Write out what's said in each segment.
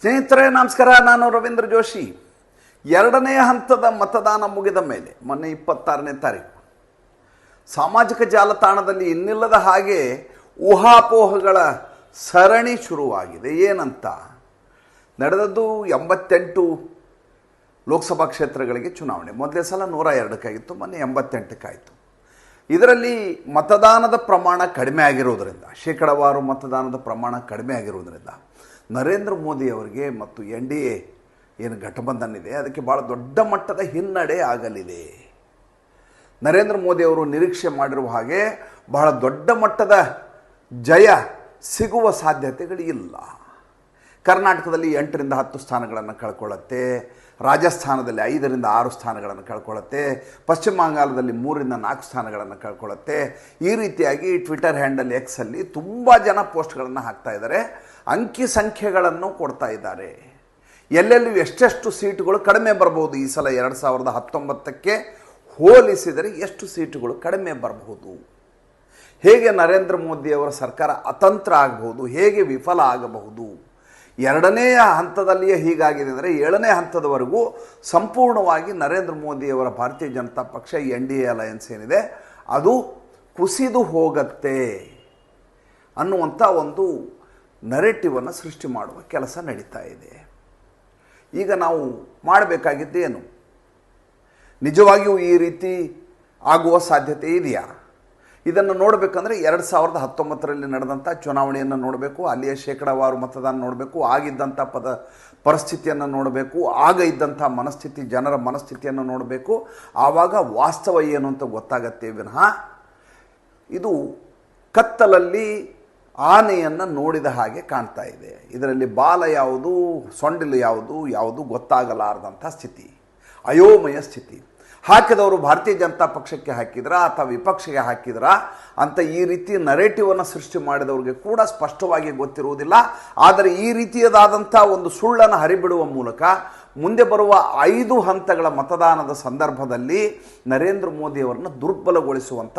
ಸ್ನೇಹಿತರೆ, ನಮಸ್ಕಾರ. ನಾನು ರವೀಂದ್ರ ಜೋಶಿ. ಎರಡನೇ ಹಂತದ ಮತದಾನ ಮುಗಿದ ಮೇಲೆ, ಮೊನ್ನೆ ಇಪ್ಪತ್ತಾರನೇ ತಾರೀಕು, ಸಾಮಾಜಿಕ ಜಾಲತಾಣದಲ್ಲಿ ಇನ್ನಿಲ್ಲದ ಹಾಗೆ ಊಹಾಪೋಹಗಳ ಸರಣಿ ಶುರುವಾಗಿದೆ. ಏನಂತ? ನಡೆದದ್ದು ಎಂಬತ್ತೆಂಟು ಲೋಕಸಭಾ ಕ್ಷೇತ್ರಗಳಿಗೆ ಚುನಾವಣೆ. ಮೊದಲೇ ಸಲ ನೂರ ಎರಡಕ್ಕಾಗಿತ್ತು, ಮೊನ್ನೆ ಎಂಬತ್ತೆಂಟಕ್ಕಾಯಿತು. ಇದರಲ್ಲಿ ಮತದಾನದ ಪ್ರಮಾಣ ಕಡಿಮೆ ಆಗಿರೋದರಿಂದ, ಶೇಕಡವಾರು ಮತದಾನದ ಪ್ರಮಾಣ ಕಡಿಮೆ ಆಗಿರೋದರಿಂದ ನರೇಂದ್ರ ಮೋದಿ ಅವರಿಗೆ ಮತ್ತು ಎನ್ ಡಿ ಎ ಏನು ಘಟಬಂಧನ ಇದೆ ಅದಕ್ಕೆ ಭಾಳ ದೊಡ್ಡ ಮಟ್ಟದ ಹಿನ್ನಡೆ ಆಗಲಿದೆ. ನರೇಂದ್ರ ಮೋದಿ ಅವರು ನಿರೀಕ್ಷೆ ಮಾಡಿರುವ ಹಾಗೆ ಬಹಳ ದೊಡ್ಡ ಮಟ್ಟದ ಜಯ ಸಿಗುವ ಸಾಧ್ಯತೆಗಳಿಲ್ಲ. ಕರ್ನಾಟಕದಲ್ಲಿ ಎಂಟರಿಂದ ಹತ್ತು ಸ್ಥಾನಗಳನ್ನು ಕಳ್ಕೊಳ್ಳುತ್ತೆ, ರಾಜಸ್ಥಾನದಲ್ಲಿ ಐದರಿಂದ ಆರು ಸ್ಥಾನಗಳನ್ನು ಕಳ್ಕೊಳ್ಳುತ್ತೆ, ಪಶ್ಚಿಮ ಬಂಗಾಳದಲ್ಲಿ ಮೂರಿಂದ ನಾಲ್ಕು ಸ್ಥಾನಗಳನ್ನು ಕಳ್ಕೊಳ್ಳುತ್ತೆ. ಈ ರೀತಿಯಾಗಿ ಟ್ವಿಟರ್ ಹ್ಯಾಂಡಲ್ ಎಕ್ಸಲ್ಲಿ ತುಂಬ ಜನ ಪೋಸ್ಟ್ಗಳನ್ನು ಹಾಕ್ತಾ ಇದ್ದಾರೆ. ಅಂಕಿ ಸಂಖ್ಯೆಗಳನ್ನು ಕೊಡ್ತಾ ಇದ್ದಾರೆ. ಎಲ್ಲೆಲ್ಲಿ ಎಷ್ಟೆಷ್ಟು ಸೀಟುಗಳು ಕಡಿಮೆ ಬರಬಹುದು ಈ ಸಲ ಎರಡು ಸಾವಿರದ ಹತ್ತೊಂಬತ್ತಕ್ಕೆ? ಹೋಲಿಸಿದರೆ ಎಷ್ಟು ಸೀಟುಗಳು ಕಡಿಮೆ ಬರಬಹುದು ಹೇಗೆ ನರೇಂದ್ರ ಮೋದಿಯವರ ಸರ್ಕಾರ ಅತಂತ್ರ ಆಗಬಹುದು ಹೇಗೆ ವಿಫಲ ಆಗಬಹುದು? ಎರಡನೆಯ ಹಂತದಲ್ಲಿಯೇ ಹೀಗಾಗಿದೆ ಅಂದರೆ ಏಳನೇ ಹಂತದವರೆಗೂ ಸಂಪೂರ್ಣವಾಗಿ ನರೇಂದ್ರ ಮೋದಿಯವರ ಭಾರತೀಯ ಜನತಾ ಪಕ್ಷ ಎನ್ ಡಿ ಎ ಅಲಯನ್ಸ್ ಏನಿದೆ, ಅದು ಕುಸಿದು ಹೋಗತ್ತೆ ಅನ್ನುವಂಥ ಒಂದು ನರೇಟಿವನ್ನು ಸೃಷ್ಟಿ ಮಾಡುವ ಕೆಲಸ ನಡೀತಾ ಇದೆ. ಈಗ ನಾವು ಮಾಡಬೇಕಾಗಿದ್ದೇನು ನಿಜವಾಗಿಯೂ ಈ ರೀತಿ ಆಗುವ ಸಾಧ್ಯತೆ ಇದೆಯಾ? ಇದನ್ನು ನೋಡಬೇಕಂದ್ರೆ ಎರಡು ಸಾವಿರದ ಹತ್ತೊಂಬತ್ತರಲ್ಲಿ ನಡೆದಂಥ ಚುನಾವಣೆಯನ್ನು ನೋಡಬೇಕು, ಅಲ್ಲಿಯ ಶೇಕಡಾವಾರು ಮತದಾನ ನೋಡಬೇಕು ಆಗಿದ್ದಂಥ ಪದ, ಪರಿಸ್ಥಿತಿಯನ್ನು ನೋಡಬೇಕು, ಆಗ ಇದ್ದಂಥ ಮನಸ್ಥಿತಿ, ಜನರ ಮನಸ್ಥಿತಿಯನ್ನು ನೋಡಬೇಕು. ಆವಾಗ ವಾಸ್ತವ ಏನು ಅಂತ ಗೊತ್ತಾಗತ್ತೆ ವಿನಃ ಇದು ಕತ್ತಲಲ್ಲಿ ಆನೆಯನ್ನು ನೋಡಿದ ಹಾಗೆ ಕಾಣ್ತಾ ಇದೆ. ಇದರಲ್ಲಿ ಬಾಲ ಯಾವುದು, ಸೊಂಡಿಲು ಯಾವುದು ಯಾವುದು ಗೊತ್ತಾಗಲಾರದಂಥ ಸ್ಥಿತಿ, ಅಯೋಮಯ ಸ್ಥಿತಿ. ಹಾಕಿದವರು ಭಾರತೀಯ ಜನತಾ ಪಕ್ಷಕ್ಕೆ ಹಾಕಿದ್ರ ಅಥವಾ ವಿಪಕ್ಷಕ್ಕೆ ಹಾಕಿದ್ರಾ ಅಂತ ಈ ರೀತಿ ನರೇಟಿವನ್ನು ಸೃಷ್ಟಿ ಮಾಡಿದವ್ರಿಗೆ ಕೂಡ ಸ್ಪಷ್ಟವಾಗಿ ಗೊತ್ತಿರುವುದಿಲ್ಲ. ಆದರೆ ಈ ರೀತಿಯದಾದಂಥ ಒಂದು ಸುಳ್ಳನ್ನು ಹರಿಬಿಡುವ ಮೂಲಕ ಮುಂದೆ ಬರುವ ಐದು ಹಂತಗಳ ಮತದಾನದ ಸಂದರ್ಭದಲ್ಲಿ ನರೇಂದ್ರ ಮೋದಿಯವರನ್ನು ದುರ್ಬಲಗೊಳಿಸುವಂಥ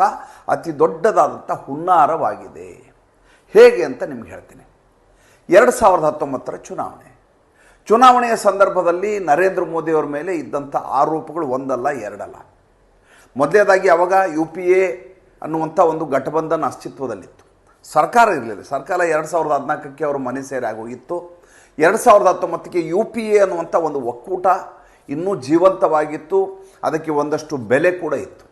ಅತಿ ದೊಡ್ಡದಾದಂಥ ಹುನ್ನಾರವಾಗಿದೆ. ಹೇಗೆ ಅಂತ ನಿಮ್ಗೆ ಹೇಳ್ತೀನಿ. ಎರಡು ಸಾವಿರದ ಹತ್ತೊಂಬತ್ತರ ಚುನಾವಣೆ. ಚುನಾವಣೆಯ ಸಂದರ್ಭದಲ್ಲಿ ನರೇಂದ್ರ ಮೋದಿಯವರ ಮೇಲೆ ಇದ್ದಂಥ ಆರೋಪಗಳು ಒಂದಲ್ಲ, ಎರಡಲ್ಲ. ಮೊದಲೇದಾಗಿ ಅವಾಗ ಯು ಪಿ ಎ ಅನ್ನುವಂಥ ಒಂದು ಘಟಬಂಧನ ಅಸ್ತಿತ್ವದಲ್ಲಿತ್ತು. ಸರ್ಕಾರ ಇರಲಿಲ್ಲ. ಸರ್ಕಾರ ಎರಡು ಸಾವಿರದ ಹದಿನಾಲ್ಕಕ್ಕೆ ಅವರು ಮನೆ ಸೇರಿ ಆಗೋಗಿತ್ತು. ಎರಡು ಸಾವಿರದ ಹತ್ತೊಂಬತ್ತಕ್ಕೆ ಯು ಪಿ ಎ ಅನ್ನುವಂಥ ಒಂದು ಒಕ್ಕೂಟ ಇನ್ನೂ ಜೀವಂತವಾಗಿತ್ತು. ಅದಕ್ಕೆ ಒಂದಷ್ಟು ಬೆಲೆ ಕೂಡ ಇತ್ತು.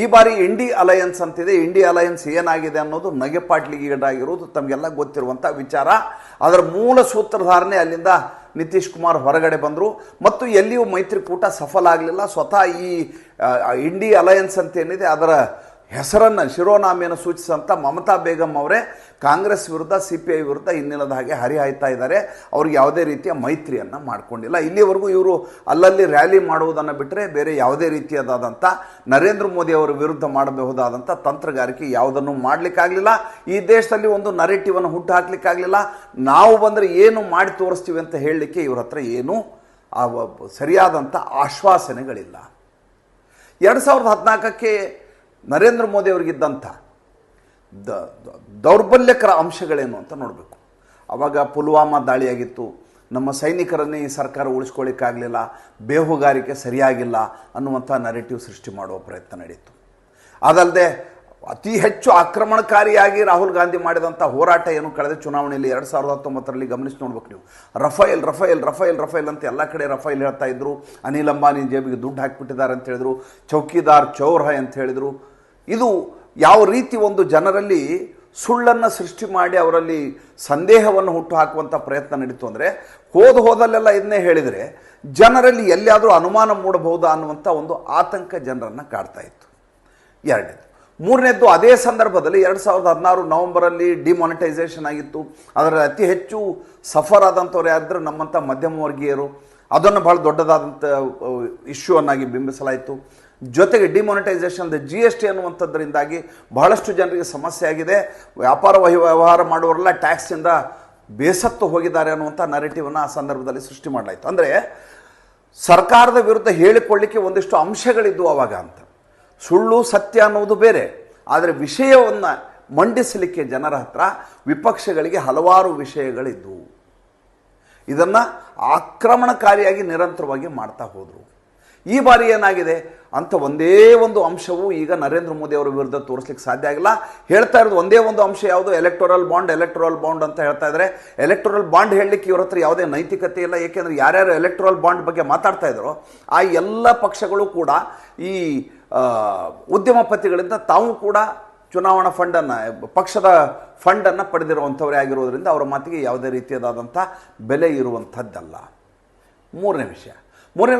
ಈ ಬಾರಿ ಇಂಡಿ ಅಲಯನ್ಸ್ ಅಂತಿದೆ. ಇಂಡಿ ಅಲಯನ್ಸ್ ಏನಾಗಿದೆ ಅನ್ನೋದು ನಗೆಪಾಟ್ಲಿಗೀಡಾಗಿರೋದು ತಮಗೆಲ್ಲ ಗೊತ್ತಿರುವಂಥ ವಿಚಾರ. ಅದರ ಮೂಲ ಸೂತ್ರಧಾರಣೆ ಅಲ್ಲಿಂದ ನಿತೀಶ್ ಕುಮಾರ್ ಹೊರಗಡೆ ಬಂದರು. ಮತ್ತು ಎಲ್ಲಿಯೂ ಮೈತ್ರಿಕೂಟ ಸಫಲ ಆಗಲಿಲ್ಲ. ಸ್ವತಃ ಈ ಇಂಡಿ ಅಲಯನ್ಸ್ ಅಂತ ಏನಿದೆ, ಅದರ ಹೆಸರನ್ನು ಶಿರೋನಾಮೆಯನ್ನು ಸೂಚಿಸುವಂಥ ಮಮತಾ ಬೇಗಂ ಅವರೇ ಕಾಂಗ್ರೆಸ್ ವಿರುದ್ಧ ಸಿ ಪಿ ಐ ವಿರುದ್ಧ ಇನ್ನಿಲ್ಲದ ಹಾಗೆ ಹರಿಹಾಯ್ತಾ ಇದ್ದಾರೆ. ಅವ್ರಿಗೆ ಯಾವುದೇ ರೀತಿಯ ಮೈತ್ರಿಯನ್ನು ಮಾಡಿಕೊಂಡಿಲ್ಲ. ಇಲ್ಲಿವರೆಗೂ ಇವರು ಅಲ್ಲಲ್ಲಿ ರ್ಯಾಲಿ ಮಾಡುವುದನ್ನು ಬಿಟ್ಟರೆ ಬೇರೆ ಯಾವುದೇ ರೀತಿಯದಾದಂಥ ನರೇಂದ್ರ ಮೋದಿ ಅವರ ವಿರುದ್ಧ ಮಾಡಬಹುದಾದಂಥ ತಂತ್ರಗಾರಿಕೆ ಯಾವುದನ್ನು ಮಾಡಲಿಕ್ಕಾಗಲಿಲ್ಲ. ಈ ದೇಶದಲ್ಲಿ ಒಂದು ನರೇಟಿವನ್ನು ಹುಟ್ಟು ಹಾಕಲಿಕ್ಕಾಗಲಿಲ್ಲ ನಾವು ಬಂದರೆ ಏನು ಮಾಡಿ ತೋರಿಸ್ತೀವಿ ಅಂತ ಹೇಳಲಿಕ್ಕೆ ಇವ್ರ ಹತ್ರ ಏನೂ ಸರಿಯಾದಂಥ ಆಶ್ವಾಸನೆಗಳಿಲ್ಲ. ಎರಡು ಸಾವಿರದ ಹದಿನಾಲ್ಕಕ್ಕೆ ನರೇಂದ್ರ ಮೋದಿ ಅವರಿಗಿದ್ದಂಥ ದ ದೌರ್ಬಲ್ಯಕರ ಅಂಶಗಳೇನು ಅಂತ ನೋಡಬೇಕು. ಆವಾಗ ಪುಲ್ವಾಮಾ ದಾಳಿಯಾಗಿತ್ತು. ನಮ್ಮ ಸೈನಿಕರನ್ನೇ ಈ ಸರ್ಕಾರ ಉಳಿಸ್ಕೊಳ್ಳಿಕ್ಕಾಗಲಿಲ್ಲ. ಬೇಹುಗಾರಿಕೆ ಸರಿಯಾಗಿಲ್ಲ ಅನ್ನುವಂಥ ನರೇಟಿವ್ ಸೃಷ್ಟಿ ಮಾಡುವ ಪ್ರಯತ್ನ ನಡೆಯಿತು ಅದಲ್ಲದೆ ಅತಿ ಹೆಚ್ಚು ಆಕ್ರಮಣಕಾರಿಯಾಗಿ ರಾಹುಲ್ ಗಾಂಧಿ ಮಾಡಿದಂಥ ಹೋರಾಟ ಏನು ಕಳೆದ ಚುನಾವಣೆಯಲ್ಲಿ ಎರಡು ಸಾವಿರದ ಹತ್ತೊಂಬತ್ತರಲ್ಲಿ ಗಮನಿಸಿ ನೋಡ್ಬೇಕು ನೀವು. ರಫೈಲ್ ರಫೈಲ್ ರಫೈಲ್ ರಫೈಲ್ ಅಂತ ಎಲ್ಲ ಕಡೆ ರಫೈಲ್ ಹೇಳ್ತಾ ಇದ್ರು. ಅನಿಲ್ ಅಂಬಾನಿ ಜೇಬಿಗೆ ದುಡ್ಡು ಹಾಕಿಬಿಟ್ಟಿದ್ದಾರೆ ಅಂತ ಹೇಳಿದ್ರು. ಚೌಕಿದಾರ್ ಚೌರ್ಹ ಅಂತ ಹೇಳಿದರು. ಇದು ಯಾವ ರೀತಿ ಒಂದು ಜನರಲ್ಲಿ ಸುಳ್ಳನ್ನು ಸೃಷ್ಟಿ ಮಾಡಿ ಅವರಲ್ಲಿ ಸಂದೇಹವನ್ನು ಹುಟ್ಟು ಹಾಕುವಂಥ ಪ್ರಯತ್ನ ನಡೀತು ಅಂದರೆ ಹೋದ ಹೋದಲ್ಲೆಲ್ಲ ಇದನ್ನೇ ಹೇಳಿದರೆ ಜನರಲ್ಲಿ ಎಲ್ಲಿಯಾದರೂ ಅನುಮಾನ ಮೂಡಬಹುದಾ ಅನ್ನುವಂಥ ಒಂದು ಆತಂಕ ಜನರನ್ನು ಕಾಡ್ತಾ ಇತ್ತು. ಎರಡನೇದು. ಮೂರನೇದ್ದು ಅದೇ ಸಂದರ್ಭದಲ್ಲಿ ಎರಡು ಸಾವಿರದ ಹದಿನಾರು ನವೆಂಬರಲ್ಲಿ ಡಿಮಾನಿಟೈಸೇಷನ್ ಆಗಿತ್ತು. ಅದರ ಅತಿ ಹೆಚ್ಚು ಸಫರ್ ಆದಂಥವ್ರು ಯಾರಾದರೂ ನಮ್ಮಂಥ ಮಧ್ಯಮ ವರ್ಗೀಯರು ಅದನ್ನು ಬಹಳ ದೊಡ್ಡದಾದಂಥ ಇಶ್ಯೂ ಅನ್ನಾಗಿ ಬಿಂಬಿಸಲಾಯಿತು. ಜೊತೆಗೆ ಡಿಮಾನಿಟೈಸೇಷನ್ ಜಿ ಎಸ್ ಟಿ ಅನ್ನುವಂಥದ್ದರಿಂದಾಗಿ ಬಹಳಷ್ಟು ಜನರಿಗೆ ಸಮಸ್ಯೆ ಆಗಿದೆ. ವ್ಯಾಪಾರ ವಹಿ, ವ್ಯವಹಾರ ಮಾಡುವವರೆಲ್ಲ ಟ್ಯಾಕ್ಸಿಂದ ಬೇಸತ್ತು ಹೋಗಿದ್ದಾರೆ ಅನ್ನುವಂಥ ನರೇಟಿವನ್ನು ಆ ಸಂದರ್ಭದಲ್ಲಿ ಸೃಷ್ಟಿ ಮಾಡಲಾಯಿತು. ಅಂದರೆ ಸರ್ಕಾರದ ವಿರುದ್ಧ ಹೇಳಿಕೊಳ್ಳಿಕ್ಕೆ ಒಂದಿಷ್ಟು ಅಂಶಗಳಿದ್ದವು ಅವಾಗ ಅಂತ. ಸುಳ್ಳು, ಸತ್ಯ ಅನ್ನೋದು ಬೇರೆ. ಆದರೆ ವಿಷಯವನ್ನು ಮಂಡಿಸಲಿಕ್ಕೆ ಜನರ ಹತ್ರ ವಿಪಕ್ಷಗಳಿಗೆ ಹಲವಾರು ವಿಷಯಗಳಿದ್ದವು ಇದನ್ನು ಆಕ್ರಮಣಕಾರಿಯಾಗಿ ನಿರಂತರವಾಗಿ ಮಾಡ್ತಾ ಹೋದರು. ಈ ಬಾರಿ ಏನಾಗಿದೆ ಅಂತ ಒಂದೇ ಒಂದು ಅಂಶವು ಈಗ ನರೇಂದ್ರ ಮೋದಿ ಅವರ ವಿರುದ್ಧ ತೋರಿಸ್ಲಿಕ್ಕೆ ಸಾಧ್ಯ ಆಗಿಲ್ಲ. ಹೇಳ್ತಾ ಇರೋದು ಒಂದೇ ಒಂದು ಅಂಶ ಯಾವುದು? ಎಲೆಕ್ಟೋರಲ್ ಬಾಂಡ್ ಎಲೆಕ್ಟೋರಲ್ ಬಾಂಡ್ ಅಂತ ಹೇಳ್ತಾ ಇದ್ದಾರೆ ಎಲೆಕ್ಟೋರಲ್ ಬಾಂಡ್ ಹೇಳಲಿಕ್ಕೆ ಇವರ ಹತ್ರ ಯಾವುದೇ ನೈತಿಕತೆ ಇಲ್ಲ. ಏಕೆಂದರೆ ಯಾರ್ಯಾರು ಎಲೆಕ್ಟೋರಲ್ ಬಾಂಡ್ ಬಗ್ಗೆ ಮಾತಾಡ್ತಾ ಇದ್ರು, ಆ ಎಲ್ಲ ಪಕ್ಷಗಳು ಕೂಡ ಈ ಉದ್ಯಮಪತಿಗಳಿಂದ ತಾವು ಕೂಡ ಚುನಾವಣಾ ಫಂಡನ್ನು, ಪಕ್ಷದ ಫಂಡನ್ನು ಪಡೆದಿರುವಂಥವರೇ ಆಗಿರೋದ್ರಿಂದ ಅವರ ಮಾತಿಗೆ ಯಾವುದೇ ರೀತಿಯಾದಂಥ ಬೆಲೆ ಇರುವಂಥದ್ದಲ್ಲ. ಮೂರನೇ ವಿಷಯ. ಮೂರನೇ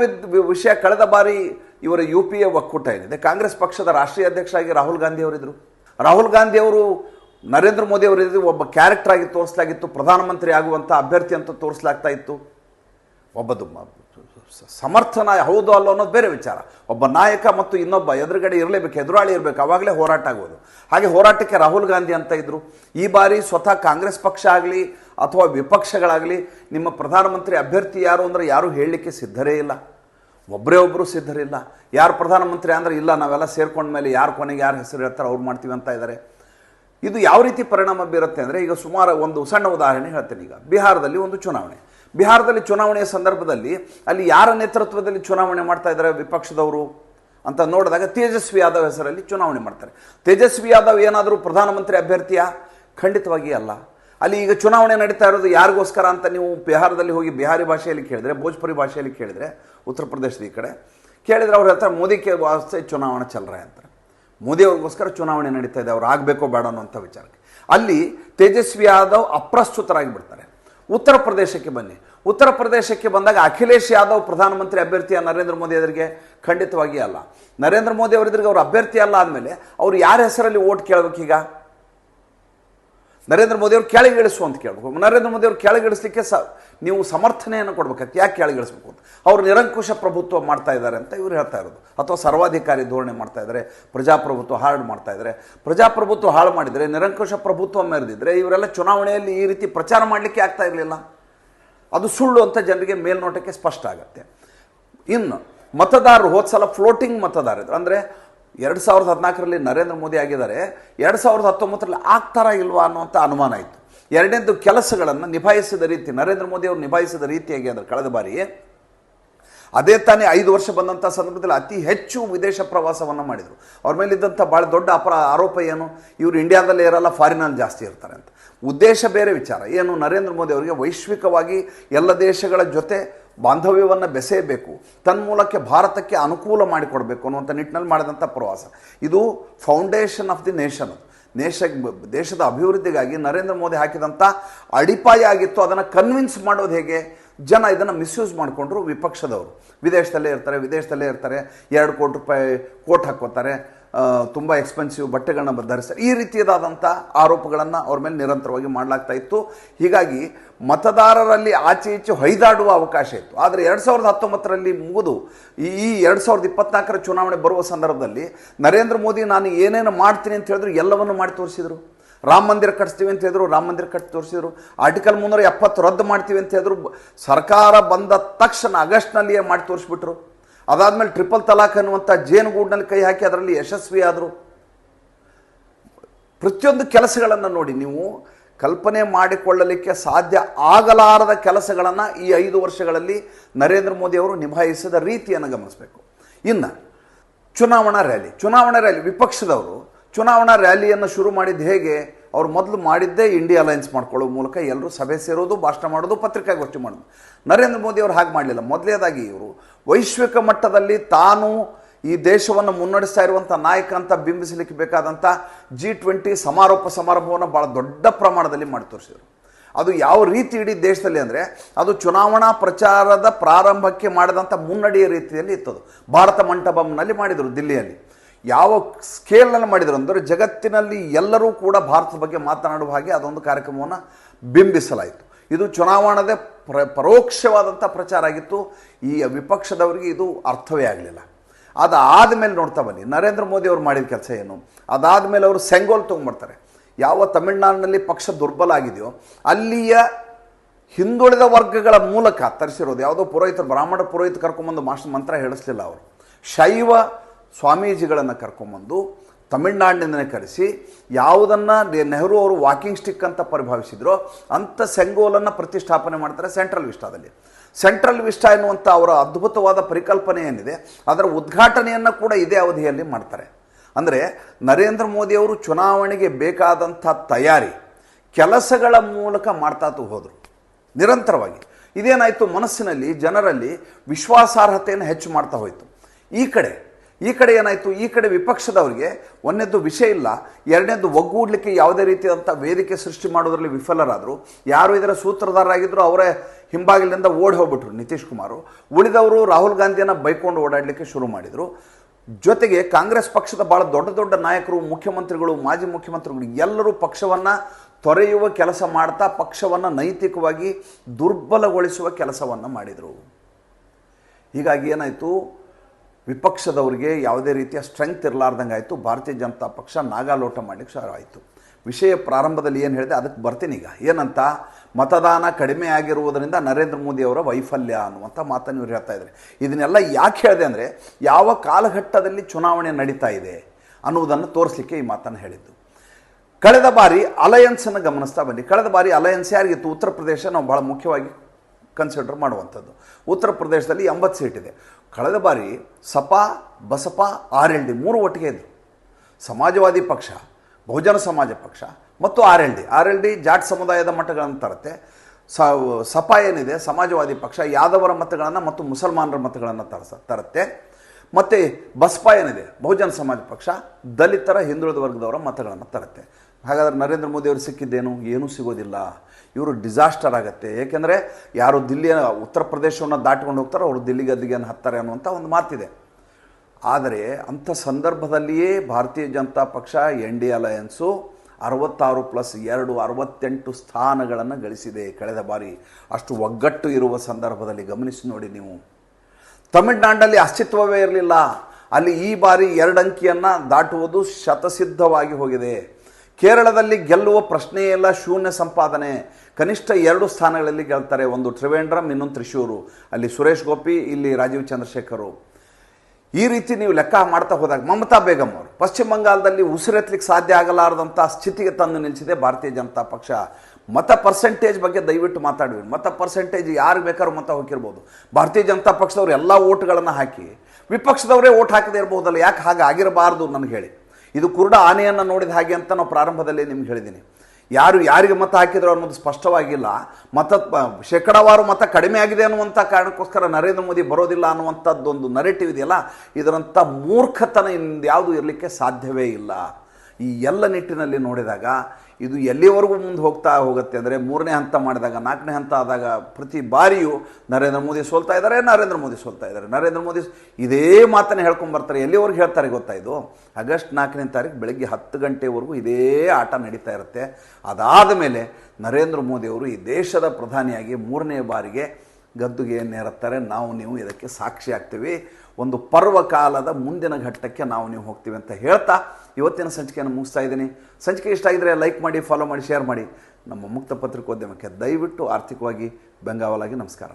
ವಿಷಯ ಕಳೆದ ಬಾರಿ ಇವರ ಯು ಪಿ ಎ ಒಕ್ಕೂಟ ಏನಿದೆ. ಕಾಂಗ್ರೆಸ್ ಪಕ್ಷದ ರಾಷ್ಟ್ರೀಯ ಅಧ್ಯಕ್ಷರಾಗಿ ರಾಹುಲ್ ಗಾಂಧಿ ಅವರಿದ್ದರು ರಾಹುಲ್ ಗಾಂಧಿ ಅವರು ನರೇಂದ್ರ ಮೋದಿ ಅವರಿದ್ದು ಒಬ್ಬ ಕ್ಯಾರೆಕ್ಟರ್ ಆಗಿ ತೋರಿಸಲಾಗಿತ್ತು. ಪ್ರಧಾನಮಂತ್ರಿ ಆಗುವಂಥ ಅಭ್ಯರ್ಥಿ ಅಂತ ತೋರಿಸಲಾಗ್ತಾ ಇತ್ತು. ಒಬ್ಬದು ಸಮರ್ಥನ ಹೌದು ಅಲ್ಲೋ ಅನ್ನೋದು ಬೇರೆ ವಿಚಾರ. ಒಬ್ಬ ನಾಯಕ ಮತ್ತು ಇನ್ನೊಬ್ಬ ಎದುರುಗಡೆ ಇರಲೇಬೇಕು, ಎದುರಾಳಿ ಇರಬೇಕು, ಅವಾಗಲೇ ಹೋರಾಟ ಆಗೋದು. ಹಾಗೆ ಹೋರಾಟಕ್ಕೆ ರಾಹುಲ್ ಗಾಂಧಿ ಅಂತ ಇದ್ದರು ಈ ಬಾರಿ ಸ್ವತಃ ಕಾಂಗ್ರೆಸ್ ಪಕ್ಷ ಆಗಲಿ ಅಥವಾ ವಿಪಕ್ಷಗಳಾಗಲಿ, ನಿಮ್ಮ ಪ್ರಧಾನಮಂತ್ರಿ ಅಭ್ಯರ್ಥಿ ಯಾರು ಅಂದರೆ ಯಾರೂ ಹೇಳಲಿಕ್ಕೆ ಸಿದ್ಧರೇ ಇಲ್ಲ. ಒಬ್ಬರೇ ಒಬ್ಬರು ಸಿದ್ಧರಿಲ್ಲ. ಯಾರು ಪ್ರಧಾನಮಂತ್ರಿ ಅಂದರೆ ಇಲ್ಲ, ನಾವೆಲ್ಲ ಸೇರ್ಕೊಂಡ ಮೇಲೆ ಯಾರು ಕೊನೆಗೆ ಯಾರು ಹೆಸರು ಹೇಳ್ತಾರೆ, ಅವ್ರು ಮಾಡ್ತೀವಿ ಅಂತ ಇದ್ದಾರೆ ಇದು ಯಾವ ರೀತಿ ಪರಿಣಾಮ ಬೀರುತ್ತೆ ಅಂದರೆ, ಈಗ ಸುಮಾರು ಒಂದು ಸಣ್ಣ ಉದಾಹರಣೆ ಹೇಳ್ತೇನೆ ಈಗ. ಬಿಹಾರದಲ್ಲಿ ಒಂದು ಚುನಾವಣೆ. ಬಿಹಾರದಲ್ಲಿ ಚುನಾವಣೆಯ ಸಂದರ್ಭದಲ್ಲಿ ಅಲ್ಲಿ ಯಾರ ನೇತೃತ್ವದಲ್ಲಿ ಚುನಾವಣೆ ಮಾಡ್ತಾ ಇದ್ದಾರೆ ವಿಪಕ್ಷದವರು ಅಂತ ನೋಡಿದಾಗ ತೇಜಸ್ವಿ ಯಾದವ್ ಹೆಸರಲ್ಲಿ ಚುನಾವಣೆ ಮಾಡ್ತಾರೆ. ತೇಜಸ್ವಿ ಯಾದವ್ ಏನಾದರೂ ಪ್ರಧಾನಮಂತ್ರಿ ಅಭ್ಯರ್ಥಿಯ? ಖಂಡಿತವಾಗಿ ಅಲ್ಲ. ಅಲ್ಲಿ ಈಗ ಚುನಾವಣೆ ನಡೀತಾ ಇರೋದು ಯಾರಿಗೋಸ್ಕರ ಅಂತ ನೀವು ಬಿಹಾರದಲ್ಲಿ ಹೋಗಿ ಬಿಹಾರಿ ಭಾಷೆಯಲ್ಲಿ ಕೇಳಿದ್ರೆ, ಭೋಜ್ಪುರಿ ಭಾಷೆಯಲ್ಲಿ ಕೇಳಿದ್ರೆ, ಉತ್ತರ ಪ್ರದೇಶದ ಈ ಕಡೆ, ಕೇಳಿದ್ರೆ ಅವ್ರು ಹೇಳ್ತಾರೆ ಮೋದಿಗೆ ವಾಸ್ತೆ ಚುನಾವಣೆ ಚಲ್ ರಹ ಅಂತಾರೆ. ಮೋದಿ ಅವ್ರಿಗೋಸ್ಕರ ಚುನಾವಣೆ ನಡೀತಾ ಇದೆ, ಅವ್ರು ಆಗಬೇಕೋ ಬೇಡ ಅನ್ನೋಂಥ ವಿಚಾರಕ್ಕೆ. ಅಲ್ಲಿ ತೇಜಸ್ವಿ ಯಾದವ್ ಅಪ್ರಸ್ತುತರಾಗಿ ಬಿಡ್ತಾರೆ ಉತ್ತರ ಪ್ರದೇಶಕ್ಕೆ ಬನ್ನಿ. ಉತ್ತರ ಪ್ರದೇಶಕ್ಕೆ ಬಂದಾಗ ಅಖಿಲೇಶ್ ಯಾದವ್ ಪ್ರಧಾನಮಂತ್ರಿ ಅಭ್ಯರ್ಥಿಯ ನರೇಂದ್ರ ಮೋದಿ ಅವರಿಗೆ ಖಂಡಿತವಾಗಿ ಅಲ್ಲ. ನರೇಂದ್ರ ಮೋದಿ ಅವರಿದ್ರಿಗೆ ಅವ್ರು ಅಭ್ಯರ್ಥಿ ಅಲ್ಲ ಆದಮೇಲೆ ಅವ್ರು ಯಾರ ಹೆಸರಲ್ಲಿ ಓಟ್ ಕೇಳಬೇಕೀಗ? ನರೇಂದ್ರ ಮೋದಿ ಕೆಳಗೆ ಕೆಳಗಿಳಿಸು ಅಂತ ಕೇಳಬೇಕು. ನರೇಂದ್ರ ಮೋದಿ ಅವರು ಕೆಳಗಿಳಿಸ್ಲಿಕ್ಕೆ ಸ, ನೀವು ಸಮರ್ಥನೆಯನ್ನು ಕೊಡ್ಬೇಕಾಗ್ತದೆ ಯಾಕೆ ಕೆಳಗಿಳಿಸ್ಬೇಕು ಅಂತ? ಅವರು ನಿರಂಕುಶ ಪ್ರಭುತ್ವ ಮಾಡ್ತಾ ಇದ್ದಾರೆ ಅಂತ ಇವರು ಹೇಳ್ತಾ ಇರೋದು. ಅಥವಾ ಸರ್ವಾಧಿಕಾರಿ ಧೋರಣೆ ಮಾಡ್ತಾ ಇದ್ದಾರೆ, ಪ್ರಜಾಪ್ರಭುತ್ವ ಹಾಳು ಮಾಡ್ತಾ ಇದ್ದಾರೆ. ಪ್ರಜಾಪ್ರಭುತ್ವ ಹಾಳು ಮಾಡಿದರೆ, ನಿರಂಕುಶ ಪ್ರಭುತ್ವ ಮೆರೆದಿದ್ದರೆ ಇವರೆಲ್ಲ ಚುನಾವಣೆಯಲ್ಲಿ ಈ ರೀತಿ ಪ್ರಚಾರ ಮಾಡಲಿಕ್ಕೆ ಆಗ್ತಾ ಇರಲಿಲ್ಲ. ಅದು ಸುಳ್ಳು ಅಂತ ಜನರಿಗೆ ಮೇಲ್ನೋಟಕ್ಕೆ ಸ್ಪಷ್ಟ ಆಗುತ್ತೆ. ಇನ್ನು ಮತದಾರರು ಹೋದ ಸಲ ಫ್ಲೋಟಿಂಗ್ ಮತದಾರರು ಅಂದರೆ ಎರಡು ಸಾವಿರದ ಹದಿನಾಲ್ಕರಲ್ಲಿ ನರೇಂದ್ರ ಮೋದಿ ಆಗಿದ್ದಾರೆ. ಎರಡು ಸಾವಿರದ ಹತ್ತೊಂಬತ್ತರಲ್ಲಿ ಆಗ್ತಾರಾ ಇಲ್ವಾ ಅನ್ನುವಂಥ ಅನುಮಾನ ಇತ್ತು. ಎರಡನೇದು ಕೆಲಸಗಳನ್ನು ನಿಭಾಯಿಸಿದ ರೀತಿ, ನರೇಂದ್ರ ಮೋದಿ ಅವರು ನಿಭಾಯಿಸಿದ ರೀತಿಯಾಗಿ ಅಂದರೆ ಕಳೆದ ಬಾರಿ, ಅದೇ ತಾನೇ ಐದು ವರ್ಷ ಬಂದಂಥ ಸಂದರ್ಭದಲ್ಲಿ ಅತಿ ಹೆಚ್ಚು ವಿದೇಶ ಪ್ರವಾಸವನ್ನು ಮಾಡಿದರು. ಅವ್ರ ಮೇಲಿದ್ದಂಥ ಭಾಳ ದೊಡ್ಡ ಅಪರ ಆರೋಪ ಏನು? ಇವರು ಇಂಡಿಯಾದಲ್ಲೇ ಇರಲ್ಲ, ಫಾರಿನಲ್ಲಿ ಜಾಸ್ತಿ ಇರ್ತಾರೆ ಅಂತ. ಉದ್ದೇಶ ಬೇರೆ ವಿಚಾರ. ಏನು? ನರೇಂದ್ರ ಮೋದಿ ಅವರಿಗೆ ವೈಶ್ವಿಕವಾಗಿ ಎಲ್ಲ ದೇಶಗಳ ಜೊತೆ ಬಾಂಧವ್ಯವನ್ನು ಬೆಸೆಯಬೇಕು, ತನ್ಮೂಲಕ್ಕೆ ಭಾರತಕ್ಕೆ ಅನುಕೂಲ ಮಾಡಿಕೊಡಬೇಕು ಅನ್ನುವಂಥ ನಿಟ್ಟಿನಲ್ಲಿ ಮಾಡಿದಂಥ ಪ್ರವಾಸ. ಇದು ಫೌಂಡೇಶನ್ ಆಫ್ ದಿ ನೇಷನ್ ದೇಶ ದೇಶದ ಅಭಿವೃದ್ಧಿಗಾಗಿ ನರೇಂದ್ರ ಮೋದಿ ಹಾಕಿದಂಥ ಅಡಿಪಾಯ ಆಗಿತ್ತು. ಅದನ್ನು ಕನ್ವಿನ್ಸ್ ಮಾಡೋದು ಹೇಗೆ? ಜನ ಇದನ್ನು ಮಿಸ್ಯೂಸ್ ಮಾಡಿಕೊಂಡ್ರು ವಿಪಕ್ಷದವರು. ವಿದೇಶದಲ್ಲೇ ಇರ್ತಾರೆ ವಿದೇಶದಲ್ಲೇ ಇರ್ತಾರೆ. ಎರಡು ಕೋಟಿ ರೂಪಾಯಿ ಕೋಟ್ ಹಾಕ್ಕೋತಾರೆ. ತುಂಬ ಎಕ್ಸ್ಪೆನ್ಸಿವ್ ಬಟ್ಟೆಗಳನ್ನ ಧರಿಸ್ತಾರೆ ಈ ರೀತಿಯಾದಂಥ ಆರೋಪಗಳನ್ನು ಅವ್ರ ಮೇಲೆ ನಿರಂತರವಾಗಿ ಮಾಡಲಾಗ್ತಾ ಇತ್ತು. ಹೀಗಾಗಿ ಮತದಾರರಲ್ಲಿ ಆಚೆ ಈಚೆ ಹೊಯ್ದಾಡುವ ಅವಕಾಶ ಇತ್ತು. ಆದರೆ ಎರಡು ಸಾವಿರದ ಹತ್ತೊಂಬತ್ತರಲ್ಲಿ ಮುಗಿದು ಈ ಎರಡು ಸಾವಿರದ ಇಪ್ಪತ್ನಾಲ್ಕರ ಚುನಾವಣೆ ಬರುವ ಸಂದರ್ಭದಲ್ಲಿ ನರೇಂದ್ರ ಮೋದಿ, ನಾನು ಏನೇನು ಮಾಡ್ತೀನಿ ಅಂತ ಹೇಳಿದ್ರು ಎಲ್ಲವನ್ನು ಮಾಡಿ ತೋರಿಸಿದರು. ರಾಮ ಮಂದಿರ ಕಟ್ಸ್ತೀವಿ ಅಂತ ಹೇಳಿದ್ರು, ರಾಮ ಮಂದಿರ ಕಟ್ಟಿ ತೋರಿಸಿದ್ರು. ಆರ್ಟಿಕಲ್ ಮುನ್ನೂರ ಎಪ್ಪತ್ತು ರದ್ದು ಮಾಡ್ತೀವಿ ಅಂತ ಹೇಳಿದ್ರು. ಸರ್ಕಾರ ಬಂದ ತಕ್ಷಣ ಆಗಸ್ಟ್ನಲ್ಲಿಯೇ ಮಾಡಿ ತೋರಿಸ್ಬಿಟ್ರು. ಅದಾದಮೇಲೆ ಟ್ರಿಪಲ್ ತಲಾಖ್ ಅನ್ನುವಂಥ ಜೇನುಗೂಡಿನಲ್ಲಿ ಕೈ ಹಾಕಿ ಅದರಲ್ಲಿ ಯಶಸ್ವಿಯಾದರು. ಪ್ರತಿಯೊಂದು ಕೆಲಸಗಳನ್ನು ನೋಡಿ ನೀವು ಕಲ್ಪನೆ ಮಾಡಿಕೊಳ್ಳಲಿಕ್ಕೆ ಸಾಧ್ಯ ಆಗಲಾರದ ಕೆಲಸಗಳನ್ನು ಈ ಐದು ವರ್ಷಗಳಲ್ಲಿ ನರೇಂದ್ರ ಮೋದಿ ಅವರು ನಿಭಾಯಿಸಿದ ರೀತಿಯನ್ನು ಗಮನಿಸಬೇಕು. ಇನ್ನು ಚುನಾವಣಾ ರ್ಯಾಲಿ ಚುನಾವಣಾ ರ್ಯಾಲಿ, ವಿಪಕ್ಷದವರು ಚುನಾವಣಾ ರ್ಯಾಲಿಯನ್ನು ಶುರು ಮಾಡಿದ್ದು ಹೇಗೆ, ಅವ್ರು ಮೊದಲು ಮಾಡಿದ್ದೇ ಇಂಡಿಯಾ ಅಲಯನ್ಸ್ ಮಾಡ್ಕೊಳ್ಳೋ ಮೂಲಕ ಎಲ್ಲರೂ ಸಭೆ ಸೇರೋದು, ಭಾಷಣ ಮಾಡೋದು, ಪತ್ರಿಕಾಗೋಷ್ಠಿ ಮಾಡೋದು. ನರೇಂದ್ರ ಮೋದಿ ಅವರು ಹಾಗೆ ಮಾಡಲಿಲ್ಲ. ಮೊದಲೇದಾಗಿ ಇವರು ವೈಶ್ವಿಕ ಮಟ್ಟದಲ್ಲಿ ತಾನು ಈ ದೇಶವನ್ನು ಮುನ್ನಡೆಸ್ತಾ ಇರುವಂಥ ನಾಯಕ ಅಂತ ಬಿಂಬಿಸಲಿಕ್ಕೆ ಬೇಕಾದಂಥ ಜಿ ಟ್ವೆಂಟಿ ಸಮಾರೋಪ ಸಮಾರಂಭವನ್ನು ಭಾಳ ದೊಡ್ಡ ಪ್ರಮಾಣದಲ್ಲಿ ಮಾಡಿ ತೋರಿಸಿದರು. ಅದು ಯಾವ ರೀತಿ ಇಡೀ ದೇಶದಲ್ಲಿ ಅಂದರೆ ಅದು ಚುನಾವಣಾ ಪ್ರಚಾರದ ಪ್ರಾರಂಭಕ್ಕೆ ಮಾಡಿದಂಥ ಮುನ್ನಡೆಯ ರೀತಿಯಲ್ಲಿ ಇತ್ತದು. ಭಾರತ ಮಂಟಪಂನಲ್ಲಿ ಮಾಡಿದರು ದಿಲ್ಲಿಯಲ್ಲಿ. ಯಾವ ಸ್ಕೇಲ್ನಲ್ಲಿ ಮಾಡಿದರು ಅಂದರೆ ಜಗತ್ತಿನಲ್ಲಿ ಎಲ್ಲರೂ ಕೂಡ ಭಾರತದ ಬಗ್ಗೆ ಮಾತನಾಡುವ ಹಾಗೆ ಅದೊಂದು ಕಾರ್ಯಕ್ರಮವನ್ನು ಬಿಂಬಿಸಲಾಯಿತು. ಇದು ಚುನಾವಣದ ಪ್ರ ಪರೋಕ್ಷವಾದಂಥ ಪ್ರಚಾರ ಆಗಿತ್ತು. ಈ ವಿಪಕ್ಷದವರಿಗೆ ಇದು ಅರ್ಥವೇ ಆಗಲಿಲ್ಲ. ಅದಾದ ಮೇಲೆ ನೋಡ್ತಾ ಬನ್ನಿ. ನರೇಂದ್ರ ಮೋದಿ ಅವರು ಮಾಡಿದ ಕೆಲಸ ಏನು? ಅದಾದ ಮೇಲೆ ಅವರು ಸೆಂಗೋಲ್ ತೊಗೊಂಡ್ಬರ್ತಾರೆ. ಯಾವ ತಮಿಳ್ನಾಡಿನಲ್ಲಿ ಪಕ್ಷ ದುರ್ಬಲ ಆಗಿದೆಯೋ, ಅಲ್ಲಿಯ ಹಿಂದುಳಿದ ವರ್ಗಗಳ ಮೂಲಕ ತರಿಸಿರೋದು ಯಾವುದೋ ಪುರೋಹಿತರು, ಬ್ರಾಹ್ಮಣ ಪುರೋಹಿತ ಕರ್ಕೊಂಬಂದು ಮಾಸ್ಟರ್ ಮಂತ್ರ ಹೇಳಿಸ್ಲಿಲ್ಲ ಅವರು. ಶೈವ ಸ್ವಾಮೀಜಿಗಳನ್ನು ಕರ್ಕೊಂಬಂದು ತಮಿಳ್ನಾಡಿನಿಂದನೇ ಕರೆಸಿ ಯಾವುದನ್ನು ನೆಹರು ಅವರು ವಾಕಿಂಗ್ ಸ್ಟಿಕ್ ಅಂತ ಪರಿಭಾವಿಸಿದ್ರೋ ಅಂಥ ಸೆಂಗೋಲನ್ನು ಪ್ರತಿಷ್ಠಾಪನೆ ಮಾಡ್ತಾರೆ ಸೆಂಟ್ರಲ್ ವಿಸ್ಟಾದಲ್ಲಿ ಸೆಂಟ್ರಲ್ ವಿಸ್ಟಾ ಎನ್ನುವಂಥ ಅವರ ಅದ್ಭುತವಾದ ಪರಿಕಲ್ಪನೆ ಏನಿದೆ, ಅದರ ಉದ್ಘಾಟನೆಯನ್ನು ಕೂಡ ಇದೇ ಅವಧಿಯಲ್ಲಿ ಮಾಡ್ತಾರೆ. ಅಂದರೆ ನರೇಂದ್ರ ಮೋದಿಯವರು ಚುನಾವಣೆಗೆ ಬೇಕಾದಂಥ ತಯಾರಿ, ಕೆಲಸಗಳ ಮೂಲಕ ಮಾಡ್ತಾ ಹೋದರು, ನಿರಂತರವಾಗಿ. ಇದೇನಾಯಿತು, ಮನಸ್ಸಿನಲ್ಲಿ ಜನರಲ್ಲಿ ವಿಶ್ವಾಸಾರ್ಹತೆಯನ್ನು ಹೆಚ್ಚು ಮಾಡ್ತಾ ಹೋಯಿತು. ಈ ಕಡೆ ಈ ಕಡೆ ಏನಾಯಿತು? ಈ ಕಡೆ ವಿಪಕ್ಷದವರಿಗೆ ಒಂದನೇದು ವಿಷಯ ಇಲ್ಲ ಎರಡನೇದು ಒಗ್ಗೂಡಲಿಕ್ಕೆ ಯಾವುದೇ ರೀತಿಯಾದಂಥ ವೇದಿಕೆ ಸೃಷ್ಟಿ ಮಾಡೋದ್ರಲ್ಲಿ ವಿಫಲರಾದರು. ಯಾರು ಇದರ ಸೂತ್ರಧಾರರಾಗಿದ್ದರು ಅವರೇ ಹಿಂಬಾಗಿಲಿಂದ ಓಡಿ ಹೋಗ್ಬಿಟ್ರು ನಿತೀಶ್ ಕುಮಾರ್. ಉಳಿದವರು ರಾಹುಲ್ ಗಾಂಧಿಯನ್ನು ಬೈಕೊಂಡು ಓಡಾಡಲಿಕ್ಕೆ ಶುರು ಮಾಡಿದರು. ಜೊತೆಗೆ ಕಾಂಗ್ರೆಸ್ ಪಕ್ಷದ ಭಾಳ ದೊಡ್ಡ ದೊಡ್ಡ ನಾಯಕರು, ಮುಖ್ಯಮಂತ್ರಿಗಳು, ಮಾಜಿ ಮುಖ್ಯಮಂತ್ರಿಗಳು ಎಲ್ಲರೂ ಪಕ್ಷವನ್ನು ತೊರೆಯುವ ಕೆಲಸ ಮಾಡ್ತಾ, ಪಕ್ಷವನ್ನು ನೈತಿಕವಾಗಿ ದುರ್ಬಲಗೊಳಿಸುವ ಕೆಲಸವನ್ನು ಮಾಡಿದರು. ಹೀಗಾಗಿ ಏನಾಯಿತು? ವಿಪಕ್ಷದವರಿಗೆ ಯಾವುದೇ ರೀತಿಯ ಸ್ಟ್ರೆಂತ್ ಇರಲಾರ್ದಂಗೆ ಆಯಿತು ಭಾರತೀಯ ಜನತಾ ಪಕ್ಷ ನಾಗಾಲೋಟ ಮಾಡಲಿಕ್ಕೆ ಶುರು ಆಯಿತು ವಿಷಯ ಪ್ರಾರಂಭದಲ್ಲಿ ಏನು ಹೇಳಿದೆ ಅದಕ್ಕೆ ಬರ್ತೀನಿ ಈಗ. ಏನಂತ? ಮತದಾನ ಕಡಿಮೆ ಆಗಿರುವುದರಿಂದ ನರೇಂದ್ರ ಮೋದಿ ಅವರ ವೈಫಲ್ಯ ಅನ್ನುವಂಥ ಮಾತನ್ನು ಇವ್ರು ಹೇಳ್ತಾ ಇದ್ದಾರೆ. ಇದನ್ನೆಲ್ಲ ಯಾಕೆ ಹೇಳಿದೆ ಅಂದರೆ, ಯಾವ ಕಾಲಘಟ್ಟದಲ್ಲಿ ಚುನಾವಣೆ ನಡೀತಾ ಇದೆ ಅನ್ನುವುದನ್ನು ತೋರಿಸಲಿಕ್ಕೆ ಈ ಮಾತನ್ನು ಹೇಳಿದ್ದು. ಕಳೆದ ಬಾರಿ ಅಲಯನ್ಸನ್ನು ಗಮನಿಸ್ತಾ ಬನ್ನಿ. ಕಳೆದ ಬಾರಿ ಅಲಯನ್ಸ್ ಯಾರಿಗಿತ್ತು? ಉತ್ತರ ಪ್ರದೇಶ ನಾವು ಭಾಳ ಮುಖ್ಯವಾಗಿ ಕನ್ಸಿಡರ್ ಮಾಡುವಂಥದ್ದು. ಉತ್ತರ ಪ್ರದೇಶದಲ್ಲಿ ಎಂಬತ್ತು ಸೀಟ್ ಇದೆ. ಕಳೆದ ಬಾರಿ Sapa, Basapa, R L D ಮೂರು ಒಟ್ಟಿಗೆ ಇದ್ದರು ಸಮಾಜವಾದಿ ಪಕ್ಷ, ಬಹುಜನ ಸಮಾಜ ಪಕ್ಷ ಮತ್ತು R L D. R L D Jat ಸಮುದಾಯದ ಮತಗಳನ್ನು ತರುತ್ತೆ. ಸ, ಸಪಾ ಏನಿದೆ, ಸಮಾಜವಾದಿ ಪಕ್ಷ ಯಾದವರ ಮತಗಳನ್ನು ಮತ್ತು ಮುಸಲ್ಮಾನರ ಮತಗಳನ್ನು ತರಸ, ತರುತ್ತೆ. ಮತ್ತು ಬಸ್ಪಾ ಏನಿದೆ? ಬಹುಜನ ಸಮಾಜ ಪಕ್ಷ ದಲಿತರ ಹಿಂದುಳಿದ ವರ್ಗದವರ ಮತಗಳನ್ನು ತರುತ್ತೆ. ಹಾಗಾದ್ರೆ ನರೇಂದ್ರ ಮೋದಿ ಅವರು ಸಿಕ್ಕಿದ್ದೇನು? ಏನೂ ಸಿಗೋದಿಲ್ಲ. ಇವರು ಡಿಸಾಸ್ಟರ್ ಆಗುತ್ತೆ. ಏಕೆಂದರೆ ಯಾರು ದಿಲ್ಲಿಯ, ಉತ್ತರ ಪ್ರದೇಶವನ್ನು ದಾಟ್ಕೊಂಡು ಹೋಗ್ತಾರೋ ಅವರು ದಿಲ್ಲಿ ಗದ್ದಿಗೆಯನ್ನು ಹತ್ತಾರೆ ಅನ್ನುವಂಥ ಒಂದು ಮಾತಿದೆ. ಆದರೆ ಅಂಥ ಸಂದರ್ಭದಲ್ಲಿಯೇ Bharatiya Janata Paksha, N D alliance ಅರವತ್ತಾರು ಪ್ಲಸ್ ಎರಡು ಅರವತ್ತೆಂಟು ಸ್ಥಾನಗಳನ್ನು ಗಳಿಸಿದೆ. ಕಳೆದ ಬಾರಿ ಅಷ್ಟು ಒಗ್ಗಟ್ಟು ಇರುವ ಸಂದರ್ಭದಲ್ಲಿ ಗಮನಿಸಿ ನೋಡಿ ನೀವು. ತಮಿಳುನಾಡಿನಲ್ಲಿ ಅಸ್ತಿತ್ವವೇ ಇರಲಿಲ್ಲ. ಅಲ್ಲಿ ಈ ಬಾರಿ ಎರಡು ಅಂಕಿಯನ್ನು ದಾಟುವುದು ಶತಸಿದ್ಧವಾಗಿ ಹೋಗಿದೆ. ಕೇರಳದಲ್ಲಿ ಗೆಲ್ಲುವ ಪ್ರಶ್ನೆಯೇ ಇಲ್ಲ, ಶೂನ್ಯ ಸಂಪಾದನೆ. ಕನಿಷ್ಠ ಎರಡು ಸ್ಥಾನಗಳಲ್ಲಿ ಗೆಲ್ತಾರೆ ಒಂದು ತ್ರಿವೇಂದ್ರಂ, ಇನ್ನೊಂದು ತ್ರಿಶೂರು. ಅಲ್ಲಿ ಸುರೇಶ್ ಗೋಪಿ, ಇಲ್ಲಿ ರಾಜೀವ್ ಚಂದ್ರಶೇಖರು. ಈ ರೀತಿ ನೀವು ಲೆಕ್ಕ ಮಾಡ್ತಾ ಹೋದಾಗ, ಮಮತಾ ಬೇಗಂ ಅವರು, ಪಶ್ಚಿಮ ಬಂಗಾಳದಲ್ಲಿ ಉಸಿರೆತ್ತಲಿಕ್ಕೆ ಸಾಧ್ಯ ಆಗಲಾರದಂಥ ಸ್ಥಿತಿಗೆ ತಂದು ನಿಲ್ಲಿಸಿದೆ ಭಾರತೀಯ ಜನತಾ ಪಕ್ಷ. ಮತ ಪರ್ಸೆಂಟೇಜ್ ಬಗ್ಗೆ ದಯವಿಟ್ಟು ಮಾತಾಡ್ವಿ ಮತ ಪರ್ಸೆಂಟೇಜ್ ಯಾರು ಬೇಕಾದ್ರೂ ಮತ ಹೋಗಿರ್ಬೋದು ಭಾರತೀಯ ಜನತಾ ಪಕ್ಷದವ್ರು ಎಲ್ಲ ಓಟ್ಗಳನ್ನು ಹಾಕಿ, ವಿಪಕ್ಷದವರೇ ಓಟ್ ಹಾಕದೇ ಇರಬಹುದಲ್ಲ, ಯಾಕೆ ಹಾಗೆ ಆಗಿರಬಾರ್ದು ನನಗೆ ಹೇಳಿ. ಇದು ಕುರುಡ ಆನೆಯನ್ನು ನೋಡಿದ ಹಾಗೆ ಅಂತ ನಾವು ಪ್ರಾರಂಭದಲ್ಲಿ ನಿಮ್ಗೆ ಹೇಳಿದ್ದೀನಿ. ಯಾರು ಯಾರಿಗೆ ಮತ ಹಾಕಿದ್ರು ಅನ್ನೋದು ಸ್ಪಷ್ಟವಾಗಿಲ್ಲ. ಮತ ಶೇಕಡಾವಾರು ಮತ ಕಡಿಮೆ ಆಗಿದೆ ಅನ್ನುವಂಥ ಕಾರಣಕ್ಕೋಸ್ಕರ ನರೇಂದ್ರ ಮೋದಿ ಬರೋದಿಲ್ಲ ಅನ್ನುವಂಥದ್ದೊಂದು ನರೇಟಿವ್ ಇದೆಯಲ್ಲ ಇದರಂಥ ಮೂರ್ಖತನ ಯಾವುದು ಇರಲಿಕ್ಕೆ ಸಾಧ್ಯವೇ ಇಲ್ಲ. ಈ ಎಲ್ಲ ನಿಟ್ಟಿನಲ್ಲಿ ನೋಡಿದಾಗ ಇದು ಎಲ್ಲಿವರೆಗೂ ಮುಂದೆ ಹೋಗ್ತಾ ಹೋಗುತ್ತೆ ಅಂದರೆ ಮೂರನೇ ಹಂತ ಮಾಡಿದಾಗ, ನಾಲ್ಕನೇ ಹಂತ ಆದಾಗ ಪ್ರತಿ ಬಾರಿಯೂ ನರೇಂದ್ರ ಮೋದಿ ಸೋಲ್ತಾ ಇದ್ದಾರೆ, ನರೇಂದ್ರ ಮೋದಿ ಸೋಲ್ತಾ ಇದ್ದಾರೆ. ನರೇಂದ್ರ ಮೋದಿ ಇದೇ ಮಾತನ್ನು ಹೇಳ್ಕೊಂಬರ್ತಾರೆ, ಎಲ್ಲಿವರೆಗೂ ಹೇಳ್ತಾರೆ ಗೊತ್ತಾ ಇದು? ಆಗಸ್ಟ್ ನಾಲ್ಕನೇ ತಾರೀಕು ಬೆಳಗ್ಗೆ ಹತ್ತು ಗಂಟೆವರೆಗೂ ಇದೇ ಆಟ ನಡೀತಾ ಇರುತ್ತೆ. ಅದಾದ ಮೇಲೆ ನರೇಂದ್ರ ಮೋದಿಯವರು ಈ ದೇಶದ ಪ್ರಧಾನಿಯಾಗಿ ಮೂರನೇ ಬಾರಿಗೆ ಗದ್ದುಗೆ ನೇರುತ್ತಾರೆ. ನಾವು ನೀವು ಇದಕ್ಕೆ ಸಾಕ್ಷಿ ಆಗ್ತೀವಿ. ಒಂದು ಪರ್ವಕಾಲದ ಮುಂದಿನ ಘಟ್ಟಕ್ಕೆ ನಾವು ನೀವು ಹೋಗ್ತೀವಿ ಅಂತ ಹೇಳ್ತಾ ಇವತ್ತಿನ ಸಂಚಿಕೆಯನ್ನು ಮುಗಿಸ್ತಾ ಇದ್ದೀನಿ. ಸಂಚಿಕೆ ಇಷ್ಟ ಆಗಿದ್ರೆ ಲೈಕ್ ಮಾಡಿ ಫಾಲೋ ಮಾಡಿ ಶೇರ್ ಮಾಡಿ. ನಮ್ಮ ಮುಕ್ತ ಪತ್ರಿಕೋದ್ಯಮಕ್ಕೆ ದಯವಿಟ್ಟು ಆರ್ಥಿಕವಾಗಿ ಬೆಂಗಾವಲಾಗಿ ನಮಸ್ಕಾರ.